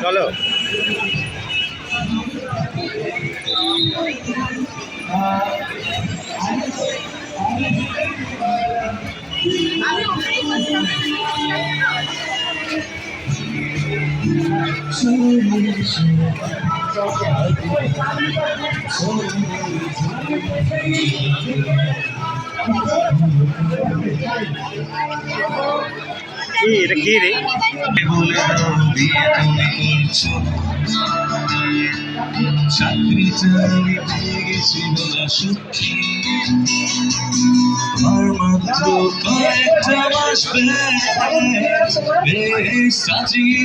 চলো। কি এটা কি রে চাকরিটা আমি পেয়ে গেছি বলা সত্যি আর সাজিয়ে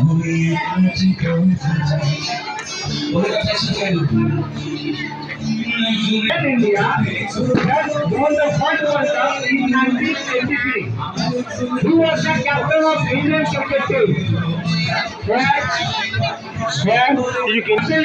আমি আজ কথা ওরা কাছে গেল India won the first World Cup in 1983. He was the captain of Indian cricket team. Where, where, You can- until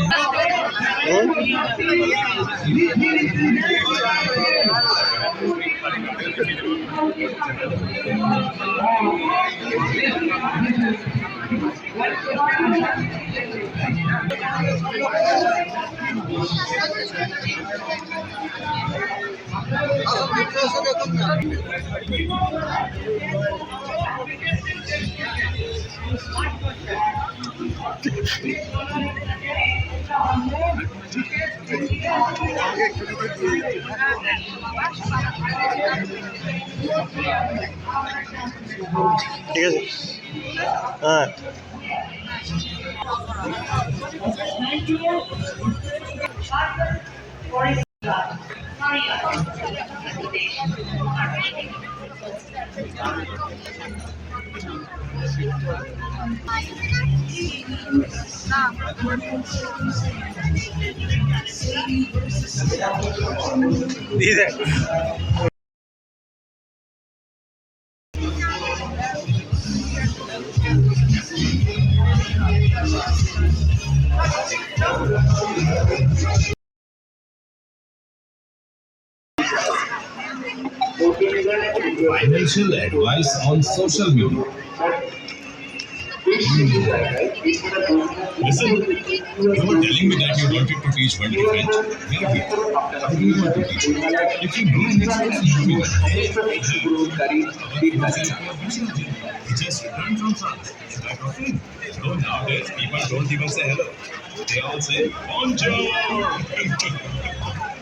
Maximum control? ঠিক আছে। হ্যাঁ। দিয়ে Dice. Financial advice on social media. Listen, you were telling me that you wanted to teach world French. Where are you? How do you want to teach? If you know anything, you will He just returned from France. Him. So nowadays, people don't even say hello. They all say, Bonjour!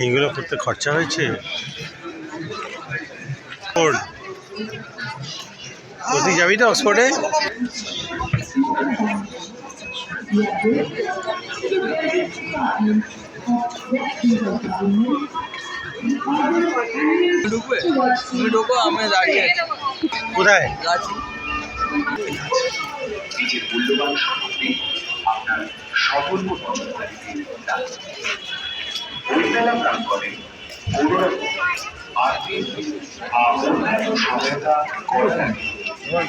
এইগুলো করতে খরচা হয়েছে? তুই যাবি তো অক্সফোর্ডে ঢুকবে? আছি কোথায় আছি আপনার সতর্ক নজরদারিতে রাখতে বইমেলা প্রাঙ্গণে কোনোরকম আর্থিক বা অন্যান্য সহায়তা করার আগে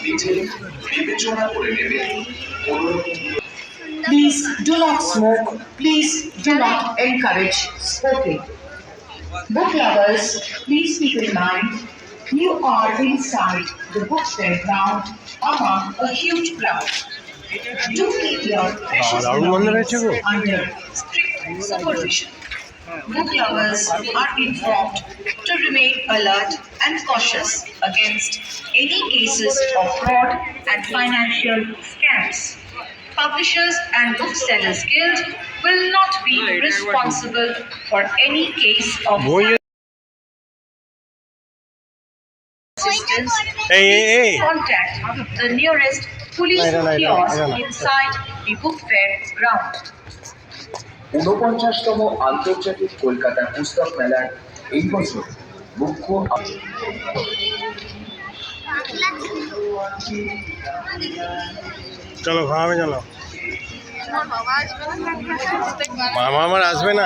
নিজে বিবেচনা করে নেবেন কোনোরকম Please do not smoke. Please do not encourage smoking. Book lovers, please keep in mind You are inside the bookstore now among a huge crowd. Do keep your precious belongings under strict supervision. Book lovers are informed to remain alert and cautious against any cases of fraud and financial scams. Publishers and Booksellers Guild will not be responsible for any case of. বই assistance. এই এই এই Contact the nearest police kiosk inside the book fair ground. ঊনপঞ্চাশতম আন্তর্জাতিক কলকাতা পুস্তক মেলার এই বছর মুখ্য চলো খাওয়াবে চলো মামা আমার আসবে না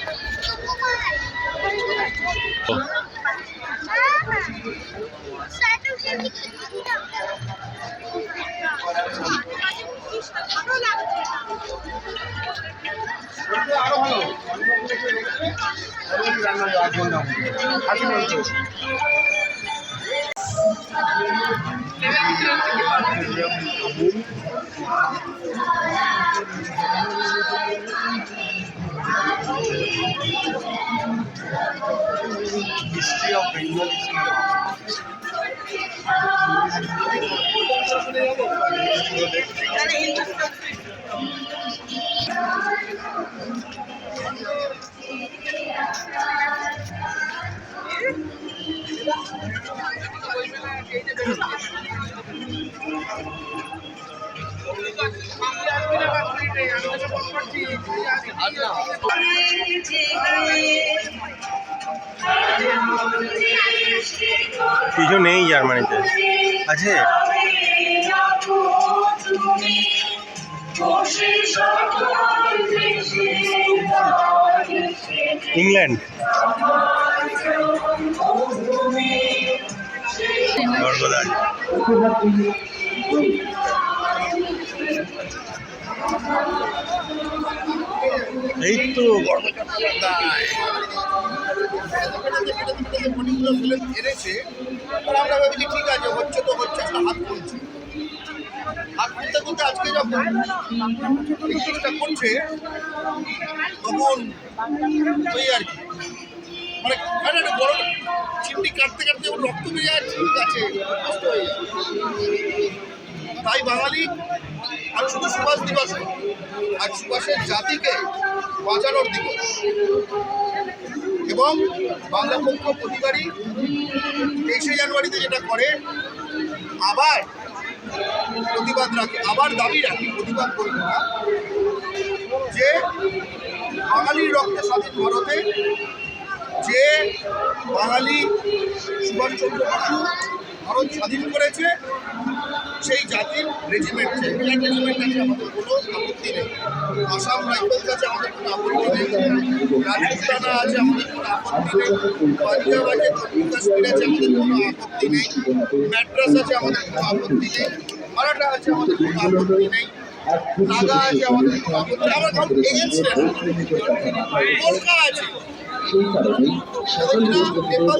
জানুয়ারি আর History of Bengal the কিছু নেই জার্মানিতে। আছে? ইংল্যান্ড। এই তো আমরা ঠিক আছে হাত আজকে তখন ওই আর কি একটা বড় চিমটি কাটতে কাটতে রক্ত বেরিয়ে যায় ঠিক আছে তাই বাঙালি আর শুধু সুভাষ দিবস আর সুভাষের জাতিকে বাঁচানোর দিবস। এবং বাংলা পক্ষ প্রতিবারই তেইশে জানুয়ারিতে যেটা করে, আবার প্রতিবাদ রাখে, আবার দাবি রাখে, প্রতিবাদ করি না, যে বাঙালির রক্তে স্বাধীন ভারতে, যে বাঙালি সুভাষচন্দ্র বসু ভারত স্বাধীন করেছে সেই জাতির রেজিমেন্ট চাই বিরাট রেজিমেন্ট আছে আমাদের কোনো আপত্তি নেই। আসাম রাইফেলস আছে, আমাদের কোনো আপত্তি নেই। রাজপুতানা আছে, আমাদের কোনো আপত্তি নেই। পাঞ্জাব আছে, জম্মু কাশ্মীর আছে, আমাদের কোনো আপত্তি নেই। ম্যাড্রাস আছে, আমাদের কোনো আপত্তি নেই। মারাঠা আছে, আমাদের কোনো আপত্তি নেই। নাগা আছে, আমাদের কোনো আপত্তি আমরা এগেনস্ট আছে। সেই কারণেই সকল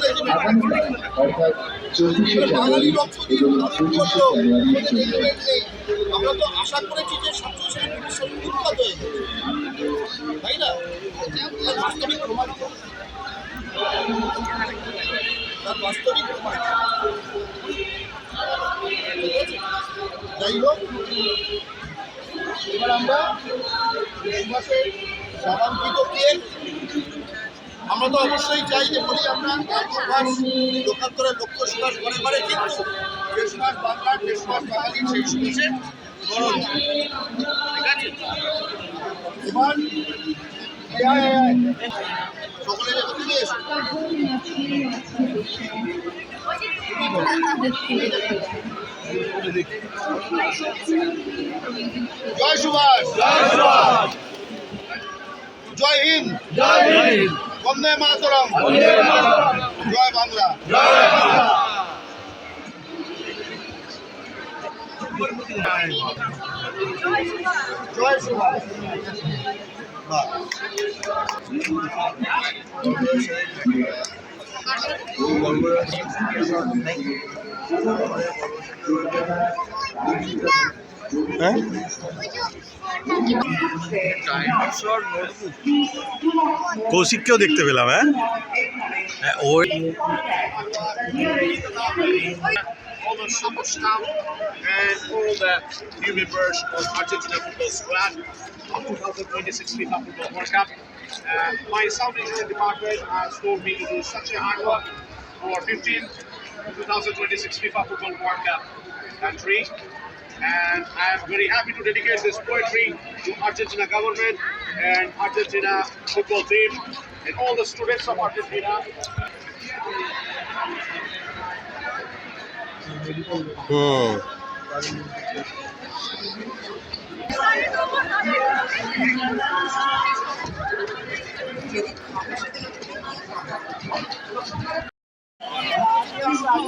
রেজিমেন্ট অর্থাৎ চব্বিশে জানুয়ারি এবং পঁচিশে জানুয়ারির জন্য আমরা তো আশা করেছি যে তাই না? বাস্তবিক প্রমাণ তার বাস্তবিক প্রমাণ কি? ঠিক আছে? যাই হোক এবার আমরা নামাঙ্কিত কেক আমরা তো অবশ্যই চাই যে বলি আমরা সুভাষ লোকান্তরের লক্ষ্য সুভাষ ঘরে ঘরে কিন্তু যে সুভাষ বাংলার বাঙালির সেই এসো জয় সুভাষ। জয় সুভাষ। জয় হিন্দ। জয় হিন্দ। বন্দে মাতরম। জয় বাংলা। জয় সুভাষ বাহ। হ্যাঁ কৌশিককেও দেখতে পেলাম হ্যাঁ হ্যাঁ staff and all the new members of Argentina football squad of 2026 FIFA Football World. Uh, my South Asian department has told me to do such a hard work for 15 2026 FIFA Football World Cup country. And I am very happy to dedicate this poetry to Argentina government and Argentina football team and all the students of Argentina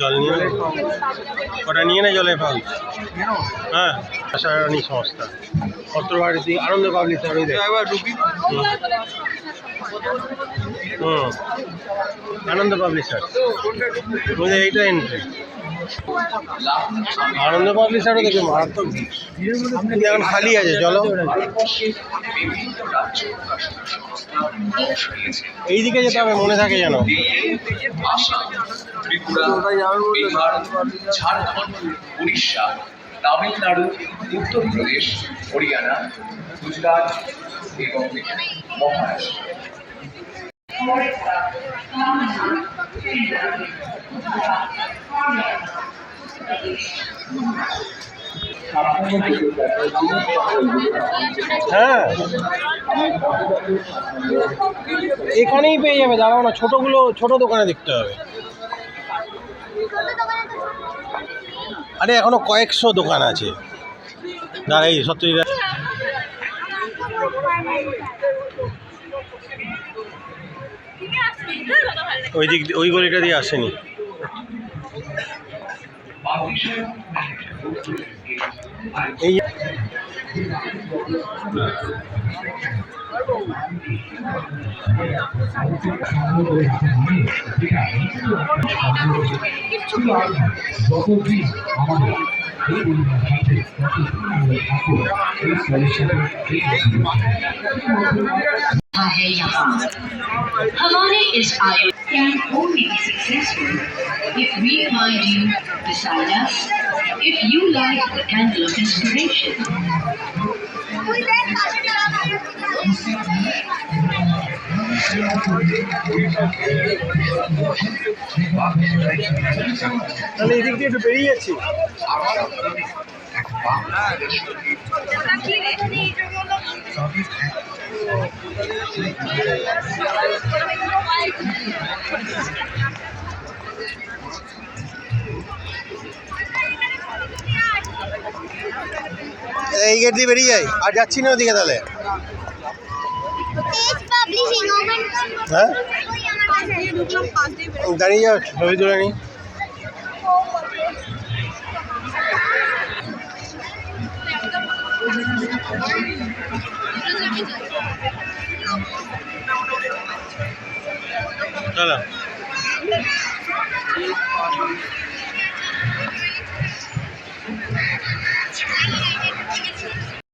জল নিয়ে। ওটা নিয়ে নেয় জলের ফল? হ্যাঁ আশারানি সংস্থা। পত্রবাড়িতে আনন্দ ঢুকি। হুম। আনন্দ পাবলিশার এইটা এন্ট্রি আনন্দ পাবলিশারও দেখে মারাত্মক। এখন খালি আছে, চলো। এইদিকে যেতে হবে, মনে থাকে যেন। ঝাড়খণ্ড, উড়িষ্যা, তামিলনাড়ু, উত্তরপ্রদেশ, হরিয়ানা, গুজরাট এবং মহারাষ্ট্র। হ্যাঁ। এখানেই পেয়ে যাবে, দাঁড়াও না, ছোটোগুলো, ছোট দোকানে দেখতে হবে। আরে এখনও কয়েকশো দোকান আছে। দাঁড়া এই সত্যি ওই দিক দিয়ে- ওই গলিটা দিয়ে আসেনি এই है यहाँ हमारे इस आयोजन can only be successful if we find you beside us, if you light the candle of inspiration. তাহলে এই দিক দিয়ে একটু বেরিয়ে যাচ্ছি এক বাংলাদেশ এই গেট দিয়ে বেরিয়ে যাই। আর যাচ্ছি না ওদিকে তাহলে। হ্যাঁ। দাঁড়িয়ে যাও ছবি তুলে নি। চলো